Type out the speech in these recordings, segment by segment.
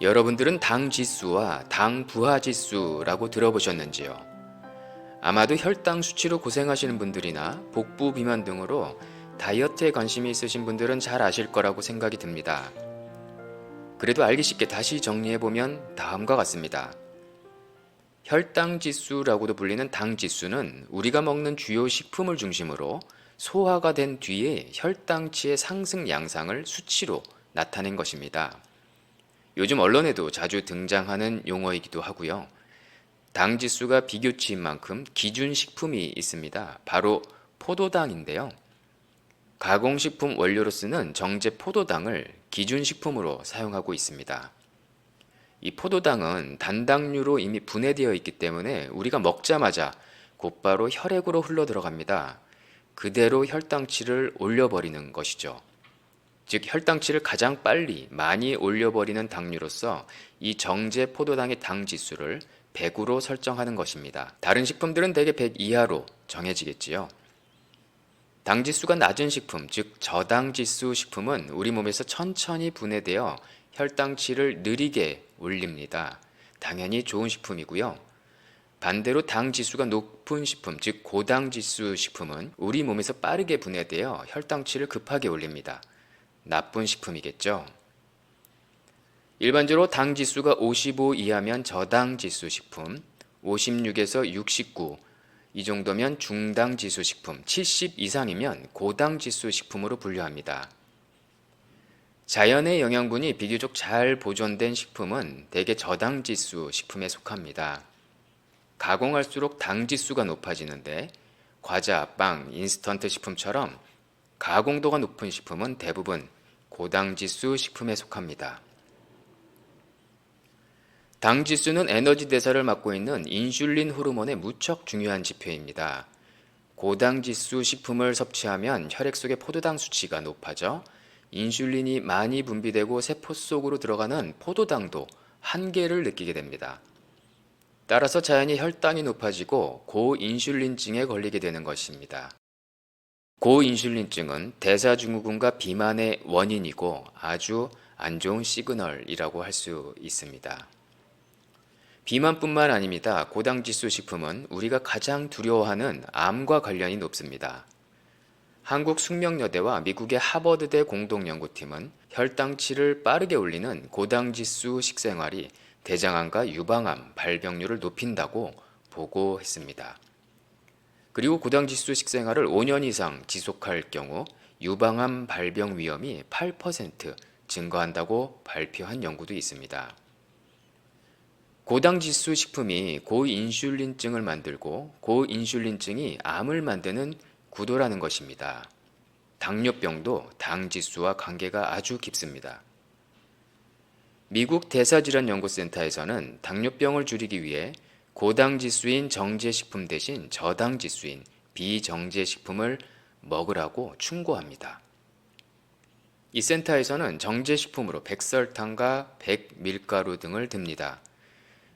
여러분들은 당 지수와 당 부하 지수라고 들어보셨는지요? 아마도 혈당 수치로 고생하시는 분들이나 복부 비만 등으로 다이어트에 관심이 있으신 분들은 잘 아실 거라고 생각이 듭니다. 그래도 알기 쉽게 다시 정리해 보면 다음과 같습니다. 혈당 지수라고도 불리는 당 지수는 우리가 먹는 주요 식품을 중심으로 소화가 된 뒤에 혈당치의 상승 양상을 수치로 나타낸 것입니다. 요즘 언론에도 자주 등장하는 용어이기도 하고요. 당 지수가 비교치인 만큼 기준 식품이 있습니다. 바로 포도당인데요. 가공식품 원료로 쓰는 정제 포도당을 기준 식품으로 사용하고 있습니다. 이 포도당은 단당류로 이미 분해되어 있기 때문에 우리가 먹자마자 곧바로 혈액으로 흘러 들어갑니다. 그대로 혈당치를 올려버리는 것이죠. 즉 혈당치를 가장 빨리 많이 올려버리는 당류로서 이 정제 포도당의 당 지수를 100으로 설정하는 것입니다. 다른 식품들은 대개 100 이하로 정해지겠지요. 당 지수가 낮은 식품, 즉 저당 지수 식품은 우리 몸에서 천천히 분해되어 혈당치를 느리게 올립니다. 당연히 좋은 식품이고요. 반대로 당 지수가 높은 식품, 즉 고당 지수 식품은 우리 몸에서 빠르게 분해되어 혈당치를 급하게 올립니다. 나쁜 식품이겠죠. 일반적으로 당 지수가 55 이하면 저당 지수 식품, 56에서 69, 이 정도면 중당 지수 식품, 70 이상이면 고당 지수 식품으로 분류합니다. 자연의 영양분이 비교적 잘 보존된 식품은 대개 저당 지수 식품에 속합니다. 가공할수록 당 지수가 높아지는데 과자, 빵, 인스턴트 식품처럼 가공도가 높은 식품은 대부분 고당 지수 식품에 속합니다. 당 지수는 에너지 대사를 맡고 있는 인슐린 호르몬의 무척 중요한 지표입니다. 고당 지수 식품을 섭취하면 혈액 속의 포도당 수치가 높아져 인슐린이 많이 분비되고 세포 속으로 들어가는 포도당도 한계를 느끼게 됩니다. 따라서 자연히 혈당이 높아지고 고인슐린증에 걸리게 되는 것입니다. 고인슐린증은 대사증후군과 비만의 원인이고 아주 안 좋은 시그널이라고 할 수 있습니다. 비만뿐만 아닙니다. 고당지수 식품은 우리가 가장 두려워하는 암과 관련이 높습니다. 한국 숙명여대와 미국의 하버드대 공동연구팀은 혈당치를 빠르게 올리는 고당지수 식생활이 대장암과 유방암 발병률을 높인다고 보고했습니다. 그리고 고당지수 식생활을 5년 이상 지속할 경우 유방암 발병 위험이 8% 증가한다고 발표한 연구도 있습니다. 고당지수 식품이 고인슐린증을 만들고 고인슐린증이 암을 만드는 구도라는 것입니다. 당뇨병도 당지수와 관계가 아주 깊습니다. 미국 대사질환연구센터에서는 당뇨병을 줄이기 위해 고당 지수인 정제식품 대신 저당 지수인 비정제식품을 먹으라고 충고합니다. 이 센터에서는 정제식품으로 백설탕과 백밀가루 등을 듭니다.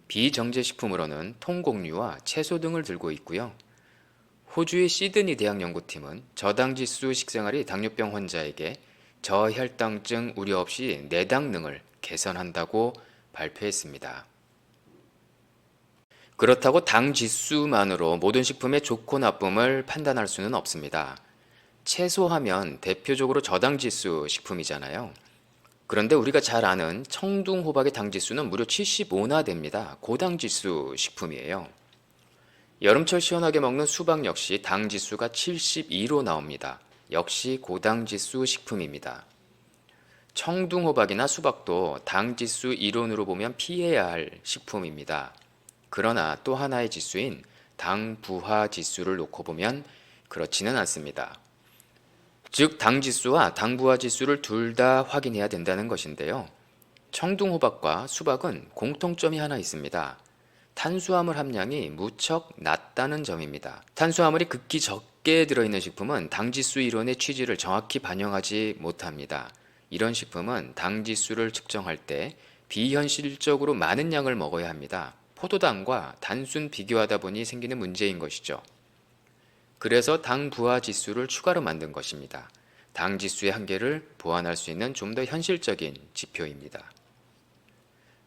비정제식품으로는 통곡류와 채소 등을 들고 있고요. 호주의 시드니 대학 연구팀은 저당지수 식생활이 당뇨병 환자에게 저혈당증 우려 없이 내당능을 개선한다고 발표했습니다. 그렇다고 당 지수만으로 모든 식품의 좋고 나쁨을 판단할 수는 없습니다. 채소하면 대표적으로 저당 지수 식품이잖아요. 그런데 우리가 잘 아는 청둥 호박의 당 지수는 무려 75나 됩니다. 고당 지수 식품이에요. 여름철 시원하게 먹는 수박 역시 당 지수가 72로 나옵니다. 역시 고당 지수 식품입니다. 청둥 호박이나 수박도 당 지수 이론으로 보면 피해야 할 식품입니다. 그러나 또 하나의 지수인 당 부하 지수를 놓고 보면 그렇지는 않습니다. 즉, 당 지수와 당 부하 지수를 둘 다 확인해야 된다는 것인데요. 청둥 호박과 수박은 공통점이 하나 있습니다. 탄수화물 함량이 무척 낮다는 점입니다. 탄수화물이 극히 적게 들어있는 식품은 당 지수 이론의 취지를 정확히 반영하지 못합니다. 이런 식품은 당 지수를 측정할 때 비현실적으로 많은 양을 먹어야 합니다. 포도당과 단순 비교하다 보니 생기는 문제인 것이죠. 그래서 당 부하 지수를 추가로 만든 것입니다. 당 지수의 한계를 보완할 수 있는 좀 더 현실적인 지표입니다.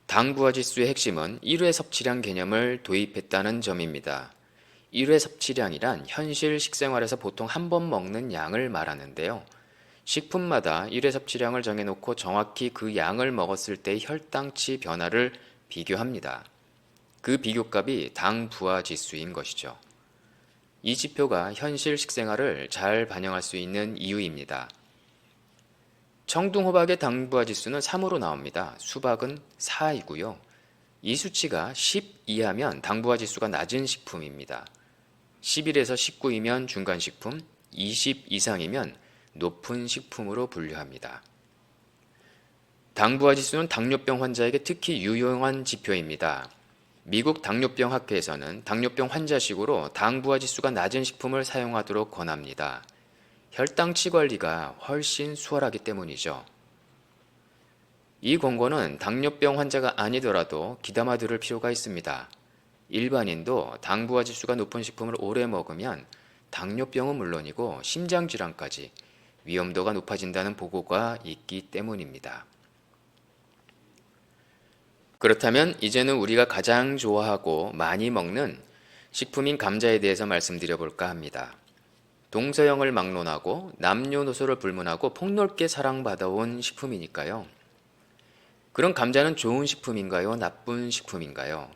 당 부하 지수의 핵심은 1회 섭취량 개념을 도입했다는 점입니다. 1회 섭취량이란 현실 식생활에서 보통 한 번 먹는 양을 말하는데요. 식품마다 1회 섭취량을 정해놓고 정확히 그 양을 먹었을 때 혈당치 변화를 비교합니다. 그 비교값이 당 부하 지수인 것이죠. 이 지표가 현실 식생활을 잘 반영할 수 있는 이유입니다. 청둥 호박의 당 부하 지수는 3으로 나옵니다. 수박은 4이고요. 이 수치가 10 이하면 당 부하 지수가 낮은 식품입니다. 11에서 19이면 중간 식품, 20 이상이면 높은 식품으로 분류합니다. 당 부하 지수는 당뇨병 환자에게 특히 유용한 지표입니다. 미국 당뇨병 학회에서는 당뇨병 환자식으로 당 부하 지수가 낮은 식품을 사용하도록 권합니다. 혈당치 관리가 훨씬 수월하기 때문이죠. 이 권고는 당뇨병 환자가 아니더라도 귀담아 들을 필요가 있습니다. 일반인도 당 부하 지수가 높은 식품을 오래 먹으면 당뇨병은 물론이고 심장 질환까지 위험도가 높아진다는 보고가 있기 때문입니다. 그렇다면 이제는 우리가 가장 좋아하고 많이 먹는 식품인 감자에 대해서 말씀드려 볼까 합니다. 동서양을 막론하고 남녀노소를 불문하고 폭넓게 사랑받아온 식품이니까요. 그런 감자는 좋은 식품인가요? 나쁜 식품인가요?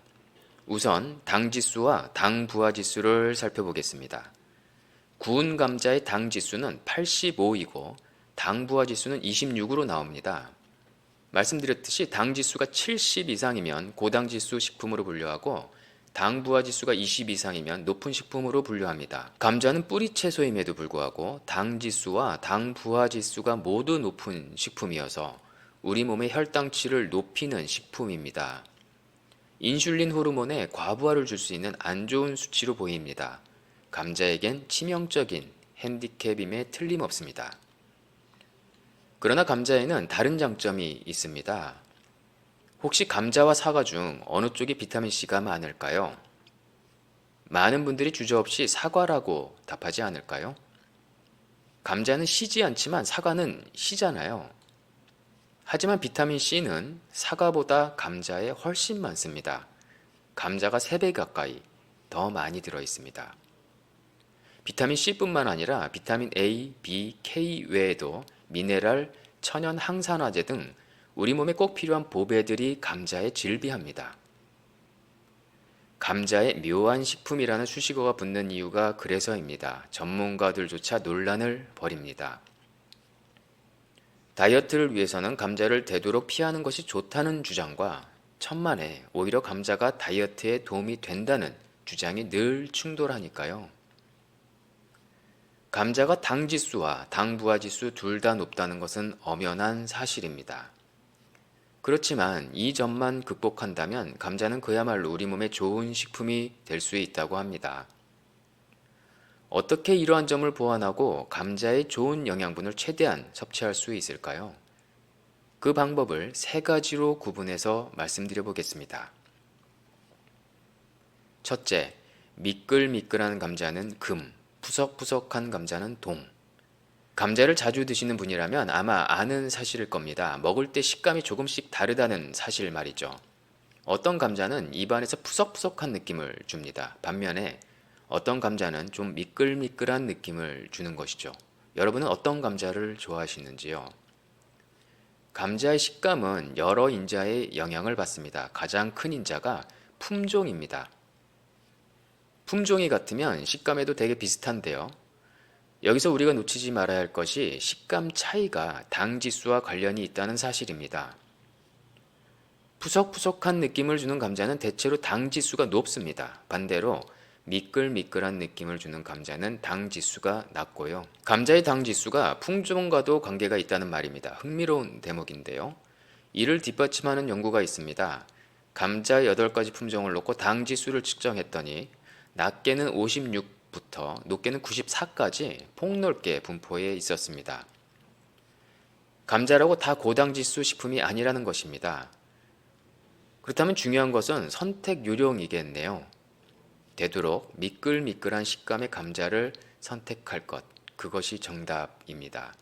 우선 당 지수와 당 부하 지수를 살펴보겠습니다. 구운 감자의 당 지수는 85이고 당 부하 지수는 26으로 나옵니다. 말씀드렸듯이 당 지수가 70 이상이면 고당 지수 식품으로 분류하고 당 부하 지수가 20 이상이면 높은 식품으로 분류합니다. 감자는 뿌리 채소임에도 불구하고 당 지수와 당 부하 지수가 모두 높은 식품이어서 우리 몸의 혈당치를 높이는 식품입니다. 인슐린 호르몬에 과부하를 줄 수 있는 안 좋은 수치로 보입니다. 감자에겐 치명적인 핸디캡임에 틀림없습니다. 그러나 감자에는 다른 장점이 있습니다. 혹시 감자와 사과 중 어느 쪽이 비타민C가 많을까요? 많은 분들이 주저없이 사과라고 답하지 않을까요? 감자는 시지 않지만 사과는 시잖아요. 하지만 비타민C는 사과보다 감자에 훨씬 많습니다. 감자가 3배 가까이 더 많이 들어 있습니다. 비타민 C뿐만 아니라 비타민 A, B, K 외에도 미네랄, 천연 항산화제 등 우리 몸에 꼭 필요한 보배들이 감자에 질비합니다. 감자에 묘한 식품이라는 수식어가 붙는 이유가 그래서입니다. 전문가들조차 논란을 벌입니다. 다이어트를 위해서는 감자를 되도록 피하는 것이 좋다는 주장과 천만에 오히려 감자가 다이어트에 도움이 된다는 주장이 늘 충돌하니까요. 감자가 당 지수와 당 부하 지수 둘 다 높다는 것은 엄연한 사실입니다. 그렇지만 이 점만 극복한다면 감자는 그야말로 우리 몸에 좋은 식품이 될 수 있다고 합니다. 어떻게 이러한 점을 보완하고 감자의 좋은 영양분을 최대한 섭취할 수 있을까요? 그 방법을 세 가지로 구분해서 말씀드려 보겠습니다. 첫째, 미끌미끌한 감자는 금, 푸석푸석한 감자는 동. 감자를 자주 드시는 분이라면 아마 아는 사실일 겁니다. 먹을 때 식감이 조금씩 다르다는 사실 말이죠. 어떤 감자는 입안에서 푸석푸석한 느낌을 줍니다. 반면에 어떤 감자는 좀 미끌미끌한 느낌을 주는 것이죠. 여러분은 어떤 감자를 좋아하시는지요? 감자의 식감은 여러 인자의 영향을 받습니다. 가장 큰 인자가 품종입니다. 품종이 같으면 식감에도 되게 비슷한데요. 여기서 우리가 놓치지 말아야 할 것이 식감 차이가 당 지수와 관련이 있다는 사실입니다. 푸석푸석한 느낌을 주는 감자는 대체로 당 지수가 높습니다. 반대로 미끌미끌한 느낌을 주는 감자는 당 지수가 낮고요. 감자의 당 지수가 품종과도 관계가 있다는 말입니다. 흥미로운 대목인데요. 이를 뒷받침하는 연구가 있습니다. 감자 8가지 품종을 놓고 당 지수를 측정했더니 낮게는 56부터 높게는 94까지 폭넓게 분포해 있었습니다. 감자라고 다 고당지수 식품이 아니라는 것입니다. 그렇다면 중요한 것은 선택 요령이겠네요. 되도록 미끌미끌한 식감의 감자를 선택할 것, 그것이 정답입니다.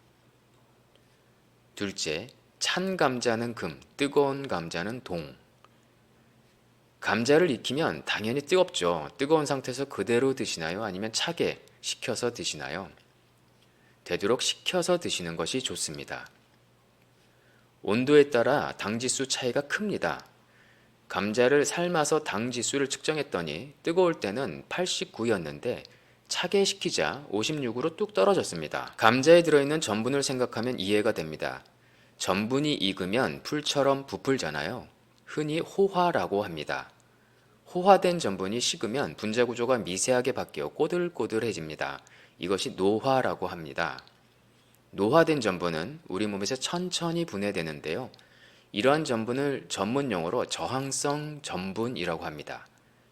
둘째, 찬 감자는 금, 뜨거운 감자는 동. 감자를 익히면 당연히 뜨겁죠. 뜨거운 상태에서 그대로 드시나요? 아니면 차게 식혀서 드시나요? 되도록 식혀서 드시는 것이 좋습니다. 온도에 따라 당지수 차이가 큽니다. 감자를 삶아서 당지수를 측정했더니 뜨거울 때는 89였는데 차게 식히자 56으로 뚝 떨어졌습니다. 감자에 들어있는 전분을 생각하면 이해가 됩니다. 전분이 익으면 풀처럼 부풀잖아요. 흔히 호화라고 합니다. 호화된 전분이 식으면 분자 구조가 미세하게 바뀌어 꼬들꼬들해집니다. 이것이 노화라고 합니다. 노화된 전분은 우리 몸에서 천천히 분해되는데요. 이러한 전분을 전문 용어로 저항성 전분이라고 합니다.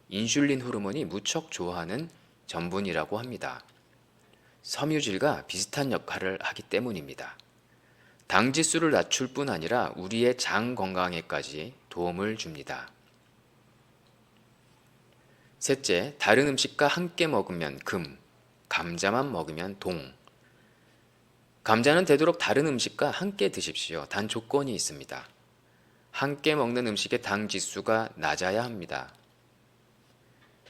인슐린 호르몬이 무척 좋아하는 전분이라고 합니다. 섬유질과 비슷한 역할을 하기 때문입니다. 당 지수를 낮출 뿐 아니라 우리의 장 건강에까지 도움을 줍니다. 셋째, 다른 음식과 함께 먹으면 금, 감자만 먹으면 동. 감자는 되도록 다른 음식과 함께 드십시오. 단 조건이 있습니다. 함께 먹는 음식의 당 지수가 낮아야 합니다.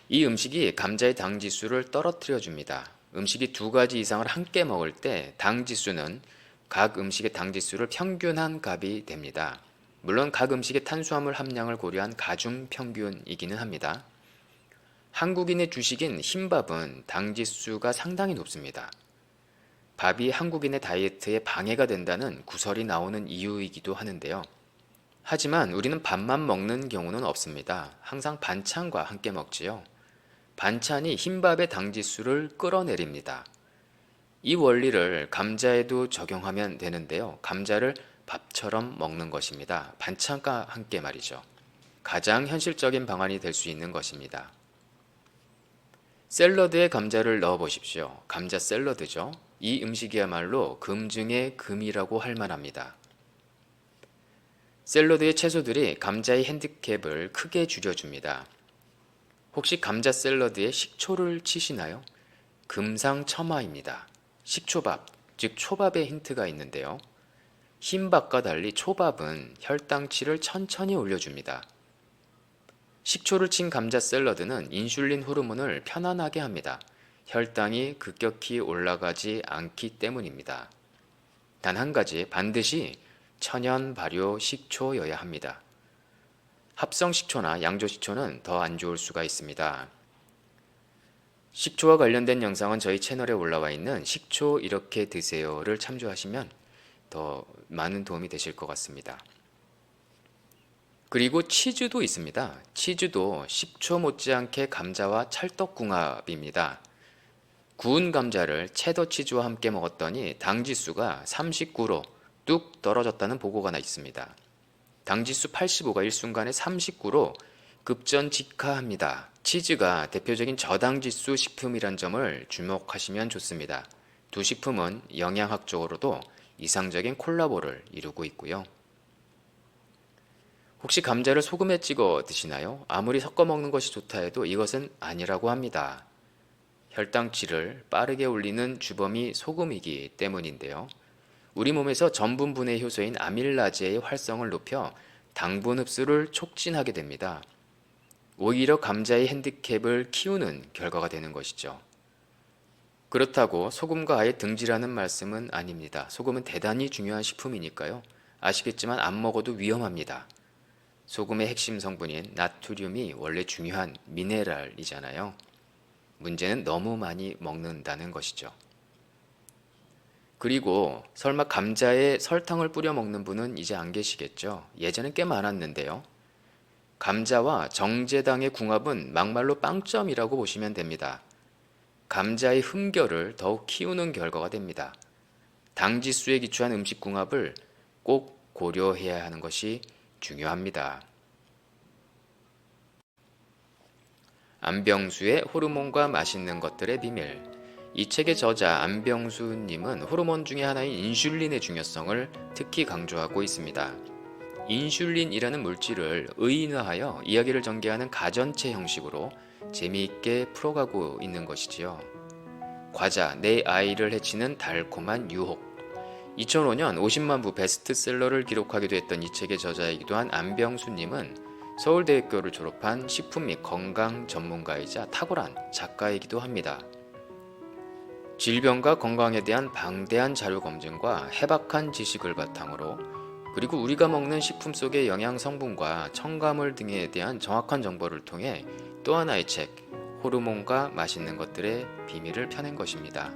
이 음식이 감자의 당 지수를 떨어뜨려 줍니다. 음식이 두 가지 이상을 함께 먹을 때 당 지수는 각 음식의 당 지수를 평균한 값이 됩니다. 물론 각 음식의 탄수화물 함량을 고려한 가중 평균이기는 합니다. 한국인의 주식인 흰밥은 당 지수가 상당히 높습니다. 밥이 한국인의 다이어트에 방해가 된다는 구설이 나오는 이유이기도 하는데요. 하지만 우리는 밥만 먹는 경우는 없습니다. 항상 반찬과 함께 먹지요. 반찬이 흰밥의 당지수를 끌어내립니다. 이 원리를 감자에도 적용하면 되는데요. 감자를 밥처럼 먹는 것입니다. 반찬과 함께 말이죠. 가장 현실적인 방안이 될 수 있는 것입니다. 샐러드에 감자를 넣어 보십시오. 감자 샐러드죠. 이 음식이야말로 금 중의 금이라고 할 만합니다. 샐러드의 채소들이 감자의 핸디캡을 크게 줄여줍니다. 혹시 감자 샐러드에 식초를 치시나요? 금상첨화입니다. 식초밥, 즉 초밥의 힌트가 있는데요. 흰밥과 달리 초밥은 혈당치를 천천히 올려줍니다. 식초를 친 감자 샐러드는 인슐린 호르몬을 편안하게 합니다. 혈당이 급격히 올라가지 않기 때문입니다. 단 한 가지 반드시 천연 발효 식초여야 합니다. 합성 식초나 양조 식초는 더 안 좋을 수가 있습니다. 식초와 관련된 영상은 저희 채널에 올라와 있는 식초 이렇게 드세요를 참조하시면 더 많은 도움이 되실 것 같습니다. 그리고 치즈도 있습니다. 치즈도 식초 못지않게 감자와 찰떡궁합입니다. 구운 감자를 체더 치즈와 함께 먹었더니 당 지수가 39로 뚝 떨어졌다는 보고가 나 있습니다. 당 지수 85가 일순간에 39로 급전 직하합니다. 치즈가 대표적인 저당 지수 식품이란 점을 주목하시면 좋습니다. 두 식품은 영양학적으로도 이상적인 콜라보를 이루고 있고요. 혹시 감자를 소금에 찍어 드시나요? 아무리 섞어 먹는 것이 좋다 해도 이것은 아니라고 합니다. 혈당치를 빠르게 올리는 주범이 소금이기 때문인데요. 우리 몸에서 전분 분해 효소인 아밀라제의 활성을 높여 당분 흡수를 촉진하게 됩니다. 오히려 감자의 핸디캡을 키우는 결과가 되는 것이죠. 그렇다고 소금과 아예 등지라는 말씀은 아닙니다. 소금은 대단히 중요한 식품이니까요. 아시겠지만 안 먹어도 위험합니다. 소금의 핵심 성분인 나트륨이 원래 중요한 미네랄이잖아요. 문제는 너무 많이 먹는다는 것이죠. 그리고 설마 감자에 설탕을 뿌려 먹는 분은 이제 안 계시겠죠? 예전엔 꽤 많았는데요. 감자와 정제당의 궁합은 막말로 빵점이라고 보시면 됩니다. 감자의 흠결을 더욱 키우는 결과가 됩니다. 당지수에 기초한 음식 궁합을 꼭 고려해야 하는 것이 중요합니다. 안병수의 호르몬과 맛있는 것들의 비밀. 이 책의 저자 안병수님은 호르몬 중의 하나인 인슐린의 중요성을 특히 강조하고 있습니다. 인슐린이라는 물질을 의인화하여 이야기를 전개하는 가전체 형식으로 재미있게 풀어가고 있는 것이지요. 과자, 내 아이를 해치는 달콤한 유혹. 2005년 50만 부 베스트셀러를 기록하기도 했던 이 책의 저자이기도 한 안병수님은 서울대학교를 졸업한 식품 및 건강 전문가이자 탁월한 작가이기도 합니다. 질병과 건강에 대한 방대한 자료 검증과 해박한 지식을 바탕으로 그리고 우리가 먹는 식품 속의 영양 성분과 첨가물 등에 대한 정확한 정보를 통해 또 하나의 책, 호르몬과 맛있는 것들의 비밀을 펴낸 것입니다.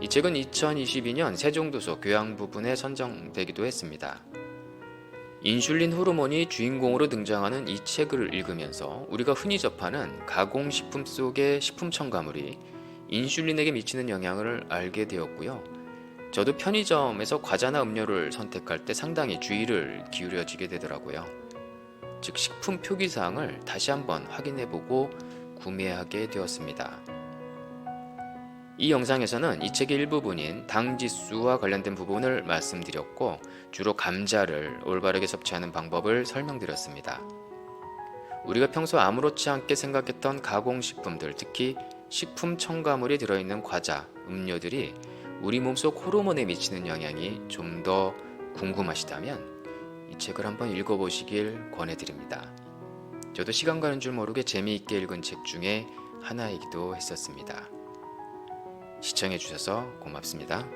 이 책은 2022년 세종도서 교양 부분에 선정되기도 했습니다. 인슐린 호르몬이 주인공으로 등장하는 이 책을 읽으면서 우리가 흔히 접하는 가공식품 속의 식품 첨가물이 인슐린에게 미치는 영향을 알게 되었고요. 저도 편의점에서 과자나 음료를 선택할 때 상당히 주의를 기울여지게 되더라고요. 즉 식품 표기 사항을 다시 한번 확인해 보고 구매하게 되었습니다. 이 영상에서는 이 책의 일부분인 당지수와 관련된 부분을 말씀드렸고 주로 감자를 올바르게 섭취하는 방법을 설명드렸습니다. 우리가 평소 아무렇지 않게 생각했던 가공식품들, 특히 식품 첨가물이 들어있는 과자, 음료들이 우리 몸속 호르몬에 미치는 영향이 좀 더 궁금하시다면 이 책을 한번 읽어보시길 권해드립니다. 저도 시간 가는 줄 모르게 재미있게 읽은 책 중에 하나이기도 했었습니다. 시청해주셔서 고맙습니다.